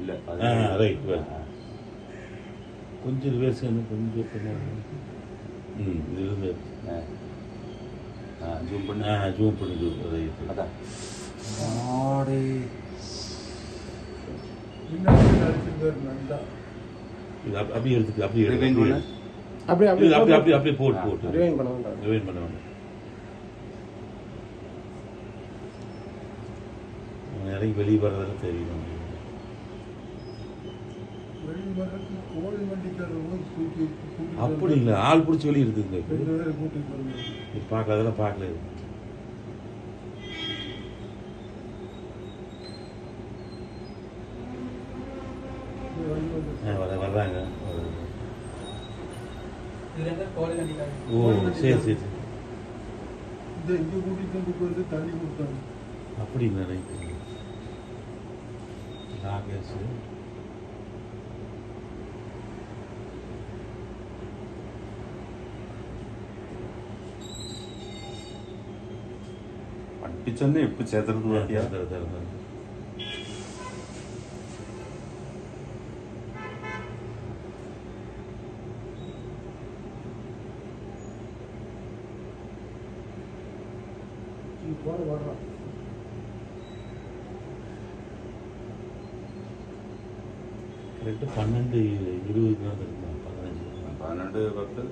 இல்ல ரைட் கொஞ்சம் ரிவர்ஸ் கொஞ்சம். ம். இதுலேருந்து ஜூம் பண்ணு. ஆ ஜூம் பண்ணி ஜூம் ரைட் அதான். அப்~ அப்படியே எடுத்துக்கு அப்படியே அப்படியே பண்ணு. எடுத்து. அப்படியே இது அப்படியே அப்படியே அப்படியே அப்படியே போட்டு போட்டு ரிவைன் பண்ண வேண்டாம் ரிவைன் பண்ண வேண்டாம் அவன் இறங்கி வெளியே வர்றதெல்லாம் தெரியும். அப்படி இல்லை ஆள் பிடிச்சி வெளியே இருக்குங்க இது பார்க்கல. அதெல்லாம் பார்க்கல வர்றாங்க. ஓ சரி சரி சரி. அப்படிங்களா ரைட்டு. நாகேஷ். அடிச்சோன்னே எப்படி சேர்த்துறது. கரெக்டாக பன்னெண்டு இருபது பதினஞ்சு பன்னெண்டு பத்து